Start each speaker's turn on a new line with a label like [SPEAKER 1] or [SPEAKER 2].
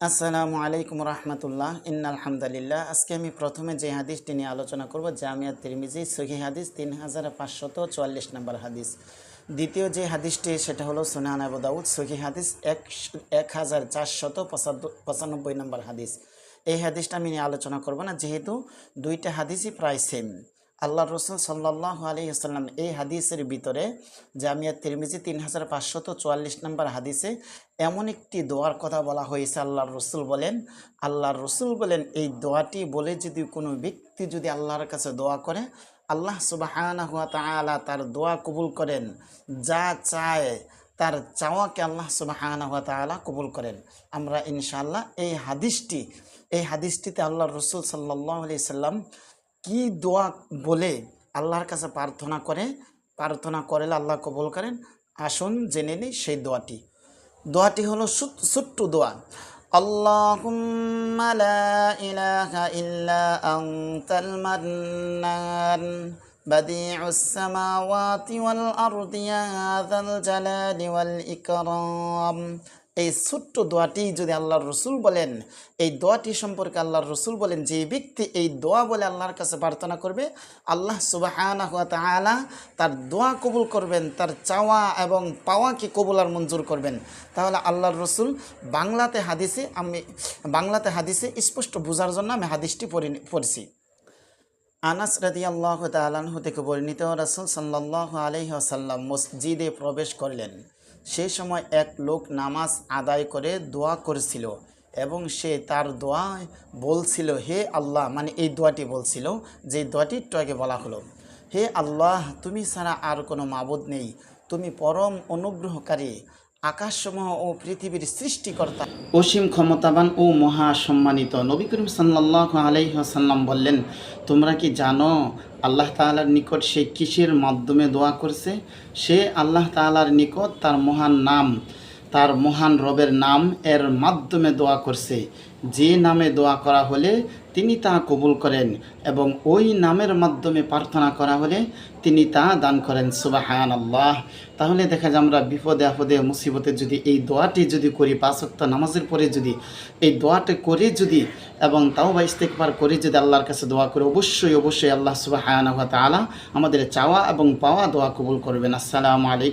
[SPEAKER 1] আসসালামু আলাইকুম রহমতুল্লাহ। ইন্না আলহামদুলিল্লাহ। আজকে আমি প্রথমে যে হাদিসটি নিয়ে আলোচনা করব, জামিয়া তিরমিজি সহি হাদিস তিন হাজার পাঁচশত চুয়াল্লিশ নম্বর হাদিস। দ্বিতীয় যে হাদিসটি, সেটা হলো সুনান আবু দাউদ সহি হাদিস এক এক হাজার চারশত পঁচানব্বই নম্বর হাদিস। এই হাদিসটা আমি নিয়ে আলোচনা করব না, যেহেতু দুইটা হাদিসই প্রায় সেম আল্লাহ রসুল সাল্লাহ আলী আসাল্লাম এই হাদিসের ভিতরে জামিয়া তিরমিজি তিন হাজার পাঁচশত চুয়াল্লিশ নম্বর হাদিসে এমন একটি দোয়ার কথা বলা হয়েছে, আল্লাহর রসুল বলেন, আল্লাহর রসুল বলেন, এই দোয়াটি বলে যদি কোনো ব্যক্তি যদি আল্লাহর কাছে দোয়া করে, আল্লাহ তালা তার দোয়া কবুল করেন, যা চায় তার চাওয়াকে আল্লাহ তালা কবুল করেন। আমরা ইনশাআল্লাহ এই হাদিসটি, এই হাদিসটিতে আল্লাহ রসুল সাল্লাহ আলি সাল্লাম কি দোয়া বলে আল্লাহর কাছে প্রার্থনা করে প্রার্থনা করলে আল্লাহ কবুল করেন আসুন জেনে নিই সেই দোয়াটি দোয়াটি হলো সুত- ছোট্ট দোয়া اللهم لا إله إلا أنت المنان بديع السماوات والأرض يا ذا الجلال والإكرام এই ছোট্ট দোয়াটি যদি আল্লাহর রসুল বলেন, এই দোয়াটি সম্পর্কে আল্লাহর রসুল বলেন, যে ব্যক্তি এই দোয়া বলে আল্লাহর কাছে প্রার্থনা করবে, আল্লাহ তাআলা তার দোয়া কবুল করবেন, তার চাওয়া এবং পাওয়াকে কবুল আর মঞ্জুর করবেন। তাহলে আল্লাহর রসুল বাংলাতে হাদিসে আমি, বাংলাতে হাদিসে স্পষ্ট বোঝার জন্য আমি হাদিসটি পড়ি, পড়ছি। আনাস রাদি আল্লাহ তালাহ থেকে বর্ণিত রাসুল সাল্লাহ আলহি আসাল্লাম মসজিদে প্রবেশ করলেন। সেই সময় এক লোক নামাজ আদায় করে দোয়া করেছিল এবং সে তার দোয়া বলছিল, হে আল্লাহ মানে এই দোয়াটি বলছিল, যে দোয়াটি টয়কে বলা হলো, হে আল্লাহ, তুমি ছাড়া আর কোনো মাবুদ নেই। তুমি পরম অনুগ্রহকারী। আকাশসমূহ ও পৃথিবীর সৃষ্টিকর্তা। অসীম ক্ষমতাবান ও মহা সম্মানিত নবী করিম সাল্লাহ আলাইসাল্লাম বললেন, তোমরা কি জানো আল্লাহ তাআলার নিকট সে কিসের মাধ্যমে দোয়া করছে? সে আল্লাহ তাআলার নিকট তার মহান নাম তার মহান রবের নাম এর মাধ্যমে দোয়া করছে। যে নামে দোয়া করা হলে তিনি তা কবুল করেন এবং ওই নামের মাধ্যমে প্রার্থনা করা হলে তিনি তা দান করেন। সুবাহান আল্লাহ তাহলে দেখা যায় আমরা বিপদে আপদে, মুসিবতে যদি এই দোয়াটি যদি করি পাঁচক্ত নামাজের পরে যদি এই দোয়াটি করে যদি এবং তাও বা ইস্তেকবার করে যদি আল্লাহর কাছে দোয়া করে, অবশ্যই অবশ্যই আল্লাহ সুবাহান তালা আমাদের চাওয়া এবং পাওয়া দোয়া কবুল করবেন। আসসালামু আলাইকুম।